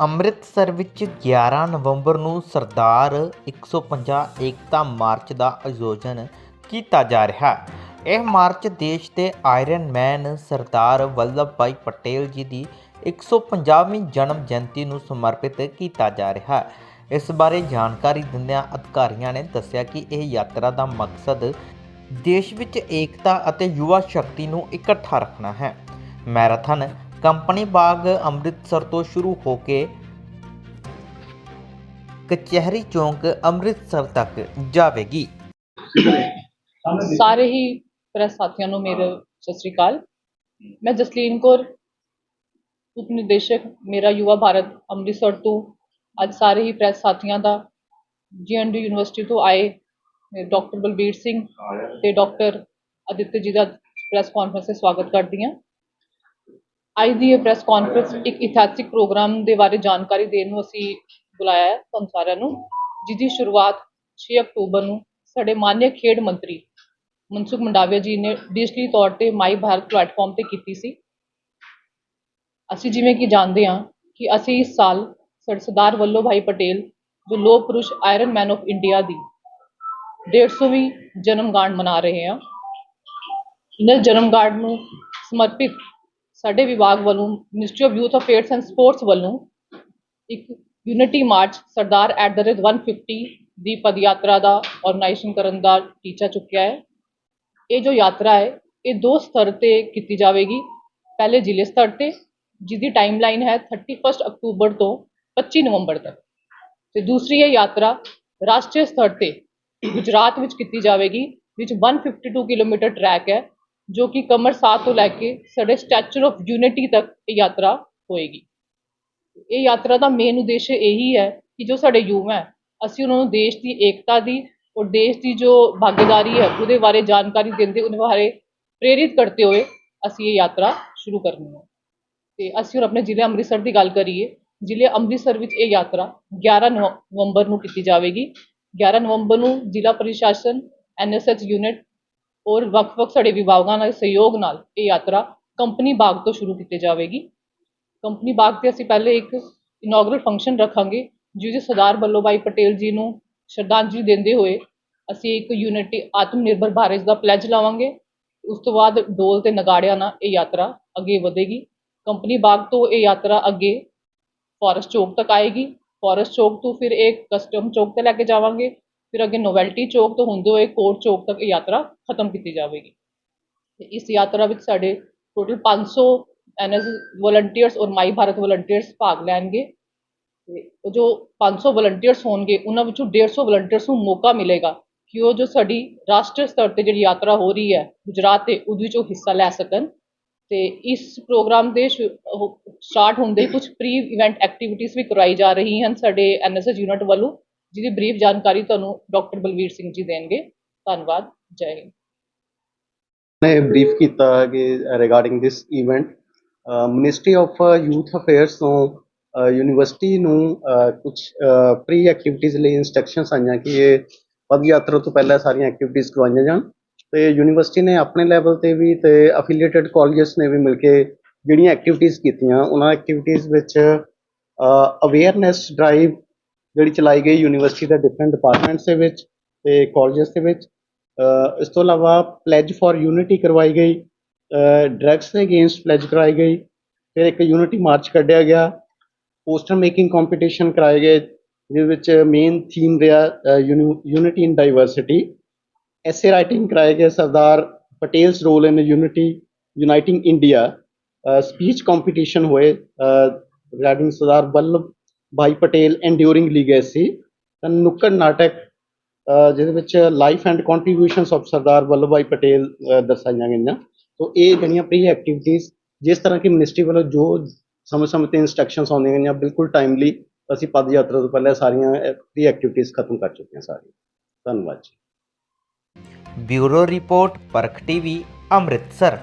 ਅੰਮ੍ਰਿਤਸਰ ਵਿੱਚ 11 ਨਵੰਬਰ ਨੂੰ ਸਰਦਾਰ 150 ਏਕਤਾ ਮਾਰਚ ਦਾ ਆਯੋਜਨ ਕੀਤਾ ਜਾ ਰਿਹਾ। ਹੈ ਇਹ ਮਾਰਚ ਦੇਸ਼ ਦੇ ਆਇਰਨ ਮੈਨ ਸਰਦਾਰ ਵੱਲਭ ਭਾਈ ਪਟੇਲ ਜੀ ਦੀ 150ਵੀਂ ਜਨਮ ਜਯੰਤੀ ਨੂੰ ਸਮਰਪਿਤ ਕੀਤਾ ਜਾ ਰਿਹਾ। ਹੈ ਇਸ ਬਾਰੇ ਜਾਣਕਾਰੀ ਦਿੰਦਿਆਂ ਅਧਿਕਾਰੀਆਂ ਨੇ ਦੱਸਿਆ ਕਿ ਇਹ ਯਾਤਰਾ ਦਾ ਮਕਸਦ ਦੇਸ਼ ਵਿੱਚ ਏਕਤਾ ਅਤੇ ਯੁਵਾ ਸ਼ਕਤੀ ਨੂੰ ਇਕੱਠਾ ਰੱਖਣਾ ਹੈ। ਮੈਰਾਥਨ ਕੰਪਨੀ ਬਾਗ ਅੰਮ੍ਰਿਤਸਰ ਤੋਂ ਸ਼ੁਰੂ ਹੋ ਕੇ ਕਚਹਿਰੀ ਚੌਂਕ ਅੰਮ੍ਰਿਤਸਰ ਤੱਕ ਜਾਵੇਗੀ। ਸਾਰੇ ਹੀ ਪ੍ਰੈਸ ਸਾਥੀਆਂ ਨੂੰ ਮੇਰੇ ਸਤਿ ਸ੍ਰੀ ਅਕਾਲ। ਮੈਂ ਜਸਲੀਨ ਕੌਰ ਉਪ ਨਿਰਦੇਸ਼ਕ ਮੇਰਾ ਯੁਵਾ ਭਾਰਤ ਅੰਮ੍ਰਿਤਸਰ ਤੋਂ। ਅੱਜ ਸਾਰੇ ਹੀ ਪ੍ਰੈਸ ਸਾਥੀਆਂ ਦਾ ਜੀਐਨਡੀ ਯੂਨੀਵਰਸਿਟੀ ਤੋਂ ਆਏ ਡਾਕਟਰ ਬਲਬੀਰ ਸਿੰਘ ਤੇ ਡਾਕਟਰ ਅਦਿੱਤਯ ਜੀ ਦਾ ਪ੍ਰੈਸ ਕਾਨਫਰੰਸ 'ਤੇ ਸਵਾਗਤ ਕਰਦੀ ਹਾਂ। ਅੱਜ ਦੀ ਇਹ ਪ੍ਰੈਸ ਕਾਨਫਰੰਸ ਇੱਕ ਇਤਿਹਾਸਿਕ ਪ੍ਰੋਗਰਾਮ ਦੇ ਬਾਰੇ ਜਾਣਕਾਰੀ ਦੇਣ ਨੂੰ ਅਸੀਂ ਬੁਲਾਇਆ ਹੈ ਤੁਹਾਨੂੰ ਸਾਰਿਆਂ ਨੂੰ, ਜਿਹਦੀ ਸ਼ੁਰੂਆਤ 6 ਅਕਤੂਬਰ ਨੂੰ ਸਾਡੇ ਮਾਨਯ ਖੇਡ ਮੰਤਰੀ ਮਨਸੁਖ ਮੰਡਾਵੀਆ ਜੀ ਨੇ ਡਿਜੀਟਲੀ ਤੌਰ ਤੇ ਮਾਈ ਭਾਰਤ ਪਲੇਟਫਾਰਮ ਤੇ ਕੀਤੀ ਸੀ। ਅਸੀਂ ਜਿਵੇਂ ਕਿ ਜਾਣਦੇ ਹਾਂ ਕਿ ਅਸੀਂ ਇਸ ਸਾਲ ਸਰਦਾਰ ਵੱਲੋਂ ਭਾਈ ਪਟੇਲ ਜੋ ਲੋਹ ਪੁਰਸ਼ ਆਇਰਨ ਮੈਨ ਆਫ ਇੰਡੀਆ ਦੀ 150ਵੀਂ ਜਨਮ ਗਾਂਠ ਮਨਾ ਰਹੇ ਹਾਂ। ਇਹਨਾਂ ਜਨਮ ਗਾਂਠ ਨੂੰ ਸਮਰਪਿਤ ਸਾਡੇ ਵਿਭਾਗ ਵੱਲੋਂ ministry of youth affairs and sports ਵੱਲੋਂ ਇੱਕ unity march Sardar at the rate 150 ਦੀ ਪਦ ਯਾਤਰਾ ਦਾ ਆਰਗੇਨਾਈਜੇਸ਼ਨ ਕਰਨ ਦਾ ਟੀਚਾ ਚੁੱਕਿਆ ਹੈ। ਇਹ ਜੋ ਯਾਤਰਾ ਹੈ, ਇਹ ਦੋ ਸਤਰ ਤੇ ਕੀਤੀ ਜਾਵੇਗੀ। ਪਹਿਲੇ ਜ਼ਿਲ੍ਹੇ ਸਤਰ ਤੇ, ਜਿਹਦੀ ਟਾਈਮਲਾਈਨ ਹੈ 31 ਅਕਤੂਬਰ ਤੋਂ 25 ਨਵੰਬਰ ਤੱਕ। ਤੇ ਦੂਸਰੀ ਇਹ ਯਾਤਰਾ ਰਾਸ਼ਟਰੀ ਸਤਰ ਤੇ ਗੁਜਰਾਤ ਵਿੱਚ ਕੀਤੀ ਜਾਵੇਗੀ, ਵਿੱਚ 152 ਕਿਲੋਮੀਟਰ ਟਰੈਕ ਹੈ। ਜੋ ਕਿ ਕਮਰ ਸਾਹ ਤੋਂ ਲੈ ਕੇ ਸਾਡੇ ਸਟੈਚੂ ਆਫ ਯੂਨਿਟੀ ਤੱਕ ਇਹ ਯਾਤਰਾ ਹੋਏਗੀ। ਇਹ ਯਾਤਰਾ ਦਾ ਮੇਨ ਉਦੇਸ਼ ਇਹੀ ਹੈ ਕਿ ਜੋ ਸਾਡੇ ਯੁਵਾ ਹੈ, ਅਸੀਂ ਉਹਨਾਂ ਨੂੰ ਦੇਸ਼ ਦੀ ਏਕਤਾ ਦੀ ਔਰ ਦੇਸ਼ ਦੀ ਜੋ ਭਾਗੀਦਾਰੀ ਹੈ, ਉਹਦੇ ਬਾਰੇ ਜਾਣਕਾਰੀ ਦਿੰਦੇ ਉਹਨਾਂ ਬਾਰੇ ਪ੍ਰੇਰਿਤ ਕਰਦੇ ਹੋਏ ਅਸੀਂ ਇਹ ਯਾਤਰਾ ਸ਼ੁਰੂ ਕਰਨੀ ਹੈ। ਤੇ ਅਸੀਂ ਹੁਣ ਆਪਣੇ ਜ਼ਿਲ੍ਹੇ ਅੰਮ੍ਰਿਤਸਰ ਦੀ ਗੱਲ ਕਰੀਏ, ਜ਼ਿਲ੍ਹੇ ਅੰਮ੍ਰਿਤਸਰ ਵਿੱਚ ਇਹ ਯਾਤਰਾ 11 ਨਵ- ਨਵੰਬਰ ਨੂੰ ਕੀਤੀ ਜਾਵੇਗੀ। 11 ਨਵੰਬਰ ਨੂੰ ਜ਼ਿਲ੍ਹਾ ਪ੍ਰਸ਼ਾਸਨ ਐਨਐਸਐਚ ਯੂਨਿਟ ਔਰ ਵੱਖ-ਵੱਖ ਸਾਡੇ ਵਿਭਾਗਾਂ ਨਾਲ, ਸਹਿਯੋਗ ਨਾਲ ਇਹ ਯਾਤਰਾ ਕੰਪਨੀ ਬਾਗ ਤੋਂ ਸ਼ੁਰੂ ਕੀਤੀ ਜਾਵੇਗੀ। ਕੰਪਨੀ ਬਾਗ ਤੇ ਅਸੀਂ ਪਹਿਲੇ ਇੱਕ ਇਨੋਗਰਲ ਫੰਕਸ਼ਨ ਰੱਖਾਂਗੇ, ਜਿਹਦੇ ਸਰਦਾਰ ਵੱਲੋਂ ਭਾਈ ਪਟੇਲ ਜੀ ਨੂੰ ਸ਼ਰਧਾਂਜਲੀ ਦਿੰਦੇ ਹੋਏ ਅਸੀਂ ਇੱਕ ਯੂਨਿਟੀ ਆਤਮ ਨਿਰਭਰ ਭਾਰਤ ਦਾ ਪਲੇਜ ਲਾਵਾਂਗੇ। ਉਸ ਤੋਂ ਬਾਅਦ ਡੋਲ ਤੇ ਨਗਾੜਿਆਂ ਨਾਲ ਇਹ ਯਾਤਰਾ ਅੱਗੇ ਵਧੇਗੀ। ਕੰਪਨੀ ਬਾਗ ਤੋਂ ਇਹ ਯਾਤਰਾ ਅੱਗੇ ਫੋਰੈਸਟ ਚੌਕ ਤੱਕ ਆਏਗੀ। ਫੋਰੈਸਟ ਚੌਕ ਤੋਂ ਫਿਰ ਇਹ ਕਸਟਮ ਚੌਕ ਤੇ ਲੈ ਕੇ ਜਾਵਾਂਗੇ। ਫਿਰ ਅੱਗੇ ਨੋਵੈਲਟੀ ਚੌਕ ਤੋਂ ਹੁੰਦੇ ਹੋਏ ਕੋਰਟ ਚੌਕ ਤੱਕ ਇਹ ਯਾਤਰਾ ਖਤਮ ਕੀਤੀ ਜਾਵੇਗੀ। ਤੇ ਇਸ ਯਾਤਰਾ ਵਿੱਚ ਸਾਡੇ ਟੋਟਲ 500 ਐਨਐਸ ਵਲੰਟੀਅਰਸ ਔਰ ਮਾਈ ਭਾਰਤ ਵਲੰਟੀਅਰਸ ਭਾਗ ਲੈਣਗੇ। ਤੇ ਉਹ ਜੋ 500 ਵਲੰਟੀਅਰਸ ਹੋਣਗੇ, ਉਹਨਾਂ ਵਿੱਚੋਂ 150 ਵਲੰਟੀਅਰਸ ਨੂੰ ਮੌਕਾ ਮਿਲੇਗਾ ਕਿ ਉਹ ਜੋ ਸਾਡੀ ਰਾਸ਼ਟਰੀ ਸਤਰ ਤੇ ਜਿਹੜੀ ਯਾਤਰਾ ਹੋ ਰਹੀ ਹੈ, ਗੁਜਰਾਤ ਤੇ ਉਹਦੇ ਵਿੱਚ ਉਹ ਹਿੱਸਾ ਲੈ ਸਕਣ। ਤੇ ਇਸ ਪ੍ਰੋਗਰਾਮ ਦੇ ਸਟਾਰਟ ਹੁੰਦੇ ਹੀ ਕੁਝ ਪ੍ਰੀ ਇਵੈਂਟ ਐਕਟੀਵਿਟੀਜ਼ ਵੀ ਕਰਵਾਈ ਜਾ ਰਹੀ ਹਨ ਸਾਡੇ ਐਨਐਸਐਸ ਯੂਨਿਟ ਵੱਲੋਂ। ਜਿਹਦੀ ਬਰੀਫ ਜਾਣਕਾਰੀ ਤੁਹਾਨੂੰ ਡਾਕਟਰ ਬਲਵੀਰ ਸਿੰਘ ਜੀ ਦੇਣਗੇ। ਧੰਨਵਾਦ। ਜੈ ਹਿੰਦ। ਨੇ ਬਰੀਫ ਕੀਤਾ ਕਿ regarding this event ministry of youth affairs ਤੋਂ ਯੂਨੀਵਰਸਿਟੀ ਨੂੰ ਕੁਝ ਪ੍ਰੀ ਐਕਟੀਵਿਟੀਜ਼ ਲਈ ਇਨਸਟਰਕਸ਼ਨਸ ਆਈਆਂ ਕਿ ਇਹ ਪਦ ਯਾਤਰਾ ਤੋਂ ਪਹਿਲਾਂ ਸਾਰੀਆਂ ਐਕਟੀਵਿਟੀਜ਼ ਕਰਵਾਈਆਂ ਜਾਣ। ਤੇ ਯੂਨੀਵਰਸਿਟੀ ਨੇ ਆਪਣੇ ਲੈਵਲ ਤੇ ਵੀ ਤੇ ਅਫੀਲੀਏਟਡ ਕਾਲਜਸ ਨੇ ਵੀ ਮਿਲ ਕੇ ਜਿਹੜੀਆਂ ਐਕਟੀਵਿਟੀਜ਼ ਕੀਤੀਆਂ, ਉਹਨਾਂ ਐਕਟੀਵਿਟੀਜ਼ ਵਿੱਚ ਅਵੇਅਰਨੈਸ ਡਰਾਈਵ ਜਿਹੜੀ ਚਲਾਈ ਗਈ ਯੂਨੀਵਰਸਿਟੀ ਦੇ ਡਿਫਰੈਂਟ ਡਿਪਾਰਟਮੈਂਟਸ ਦੇ ਵਿੱਚ ਤੇ ਕਾਲਜਸ ਦੇ ਵਿੱਚ, ਅਹ ਇਸ ਤੋਂ ਇਲਾਵਾ ਪਲੇਜ ਫॉर ਯੂਨਿਟੀ ਕਰਵਾਈ ਗਈ ਡਰੱਗਸ ਦੇ ਅਗੇਂਸਟ ਪਲੇਜ ਕਰਾਈ ਗਈ, ਫਿਰ ਇੱਕ ਯੂਨਿਟੀ ਮਾਰਚ ਕੱਢਿਆ ਗਿਆ ਪੋਸਟਰ ਮੇਕਿੰਗ ਕੰਪੀਟੀਸ਼ਨ ਕਰਾਏ ਗਏ, ਜਿਹਦੇ ਵਿੱਚ ਮੇਨ ਥੀਮ ਰਿਹਾ unity in diversity essay writing ਕਰਾਏ ਗਏ, Sardar Patel's role in unity uniting India speech competition ਹੋਏ regarding Sardar Vallabhbhai Patel enduring legacy ਤਾਂ ਨੁੱਕੜ ਨਾਟਕ ਜਿਹਦੇ ਵਿੱਚ life and contributions of Sardar Vallabhbhai Patel ਦਰਸਾਈਆਂ ਗਈਆਂ। ਤੋਂ ਇਹ ਜਿਹੜੀਆਂ ਪ੍ਰੀ ਐਕਟੀਵਿਟੀਜ਼ ਜਿਸ ਤਰ੍ਹਾਂ ਕਿ ਮਿਨਿਸਟਰੀ ਵੱਲੋਂ ਜੋ ਸਮੇਂ ਸਮੇਂ ਤੇ ਇਨਸਟਰਕਸ਼ਨਸ ਆਉਂਦੀਆਂ ਗਈਆਂ, ਬਿਲਕੁਲ ਟਾਈਮਲੀ ਅਸੀਂ ਪਦ ਯਾਤਰਾ ਤੋਂ ਪਹਿਲਾਂ ਸਾਰੀਆਂ ਪ੍ਰੀ ਐਕਟੀਵਿਟੀਜ਼ ਖਤਮ ਕਰ ਚੁੱਕੇ ਹਾਂ ਸਾਰੀਆਂ। ਧੰਨਵਾਦ ਜੀ। Bureau report, Parakh TV, Amritsar.